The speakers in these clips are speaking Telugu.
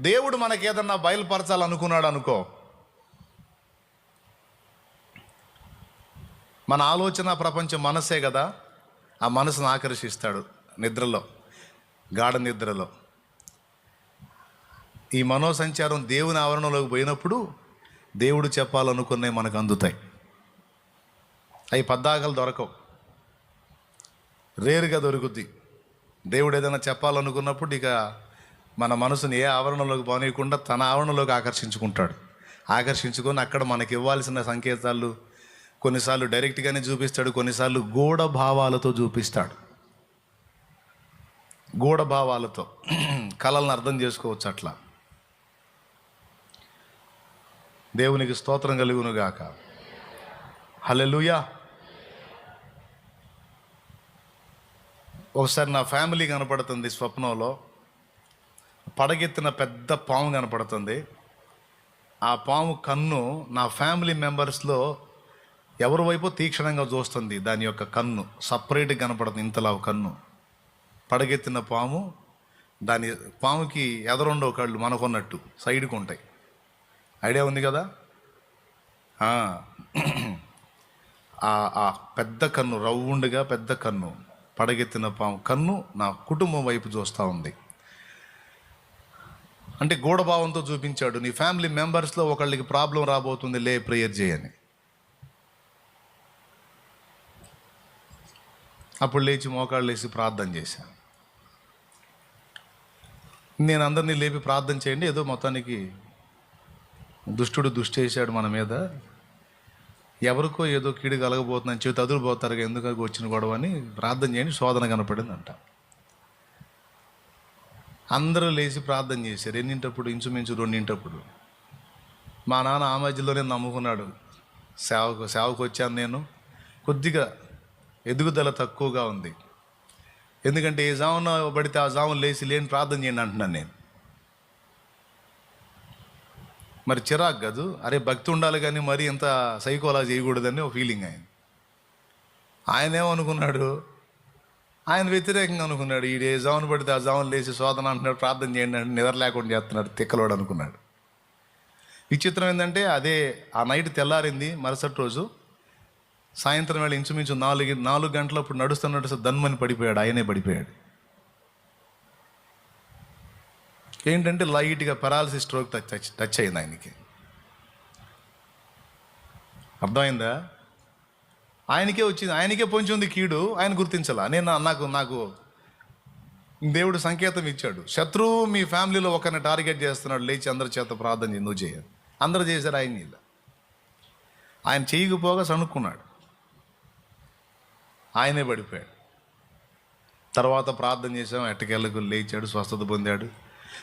దేవుడు మనకి ఏదన్నా బయలుపరచాలనుకున్నాడు అనుకో మన ఆలోచన ప్రపంచం మనసే కదా ఆ మనసును ఆకర్షిస్తాడు నిద్రలో గాఢ నిద్రలో. ఈ మనోసంచారం దేవుని ఆవరణలోకి పోయినప్పుడు దేవుడు చెప్పాలనుకునే మనకు అందుతాయి అవి పద్దాకలు దొరకవు. రేరుగా దొరుకుద్ది. దేవుడు ఏదైనా చెప్పాలనుకున్నప్పుడు ఇక మన మనసుని ఏ ఆవరణలోకి పోనీయకుండా తన ఆవరణలోకి ఆకర్షించుకుంటాడు. ఆకర్షించుకొని అక్కడ మనకి ఇవ్వాల్సిన సంకేతాలు కొన్నిసార్లు డైరెక్ట్గానే చూపిస్తాడు కొన్నిసార్లు గూఢ భావాలతో చూపిస్తాడు. గూఢ భావాలతో. కళలను అర్థం చేసుకోవచ్చు అట్లా. దేవునికి స్తోత్రం కలుగునుగాక హలెలుయా ఒకసారి నా ఫ్యామిలీ కనపడుతుంది స్వప్నంలో. పడగెత్తిన పెద్ద పాము కనపడుతుంది. ఆ పాము కన్ను నా ఫ్యామిలీ మెంబర్స్లో ఎవరి వైపు తీక్షణంగా చూస్తుంది? దాని యొక్క కన్ను సపరేట్గా కనపడుతుంది ఇంతలా కన్ను. పడగెత్తిన పాము దాని పాముకి ఎదరుండవు కళ్ళు మనకున్నట్టు సైడ్కి ఉంటాయి. ఐడియా ఉంది కదా? ఆ. ఆ పెద్ద కన్ను రవ్వుండుగా పెద్ద కన్ను పడగెత్తిన పాము కన్ను నా కుటుంబం వైపు చూస్తూ ఉంది. అంటే గూఢభావంతో చూపించాడు నీ ఫ్యామిలీ మెంబర్స్లో ఒకళ్ళకి ప్రాబ్లం రాబోతుంది లే ప్రేయర్ చేయని. అప్పుడు లేచి మోకాళ్ళు వేసి ప్రార్థన చేశాను నేను అందరినీ లేపి ప్రార్థన చేయండి ఏదో మొత్తానికి దుష్టుడు దుష్టి చేశాడు మన మీద. ఎవరికో ఏదో కీడు కలగబోతుందని చేతి అదురుపోతారు ఎందుకు వచ్చిన గొడవ అని ప్రార్థన చేయండి శోధన కనపడిందంట. అందరూ లేచి ప్రార్థన చేశారు. ఎన్నింటప్పుడు? ఇంచుమించు రెండింటప్పుడు. మా నాన్న ఆ మధ్యలోనే నమ్ముకున్నాడు. సేవకు సేవకు వచ్చాను నేను. కొద్దిగా ఎదుగుదల తక్కువగా ఉంది. ఎందుకంటే ఏ జామున పడితే ఆ జామున లేచి లేని ప్రార్థన చేయండి అంటున్నాను నేను. మరి చిరాకు కాదు. అరే భక్తి ఉండాలి కానీ మరి ఇంత సైకోలా చేయకూడదని ఒక ఫీలింగ్ ఆయన ఆయన ఏమనుకున్నాడు ఆయన వ్యతిరేకంగా అనుకున్నాడు ఈ ఏ జామున పడితే ఆ జామున లేచి శోధన అంటున్నాడు ప్రార్థన చేయండి అంటే నిద్ర లేకుండా చేస్తున్నాడు తిక్కలోడు అనుకున్నాడు. విచిత్రం ఏంటంటే అదే ఆ నైట్ తెల్లారింది మరుసటి రోజు సాయంత్రం వేళ ఇంచుమించు నాలుగు నాలుగు గంటలప్పుడు అప్పుడు నడుస్తున్నట్టు ధన్మని పడిపోయాడు ఆయనే పడిపోయాడు. ఏంటంటే లైట్గా పెరాలసిస్ స్ట్రోక్ టచ్ టచ్ అయింది ఆయనకి. అర్థమైందా? ఆయనకే వచ్చింది ఆయనకే పొంచి ఉంది కీడు ఆయన గుర్తించాల. నేను నాకు నాకు దేవుడు సంకేతం ఇచ్చాడు. శత్రువు మీ ఫ్యామిలీలో ఒకరిని టార్గెట్ చేస్తున్నాడు లేచి అందరి చేత ప్రార్థన చేయి, నువ్వు చేయాలి అందరు చేశారు ఆయన ఇలా ఆయన చేయకపోగా సణుక్కున్నాడు. ఆయనే పడిపోయాడు. తర్వాత ప్రార్థన చేసాం ఎట్టకెళ్ళకు లేచాడు స్వస్థత పొందాడు.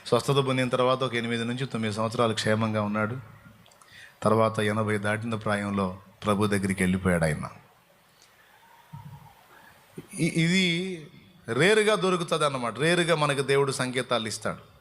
స్వస్థత పొందిన తర్వాత ఒక ఎనిమిది నుంచి తొమ్మిది సంవత్సరాలు క్షేమంగా ఉన్నాడు. తర్వాత ఎనభై దాటిన ప్రాయంలో ప్రభు దగ్గరికి వెళ్ళిపోయాడు ఆయన. ఇది రేరుగా దొరుకుతుంది అన్నమాట రేరుగా మనకు దేవుడు సంకేతాలు ఇస్తాడు.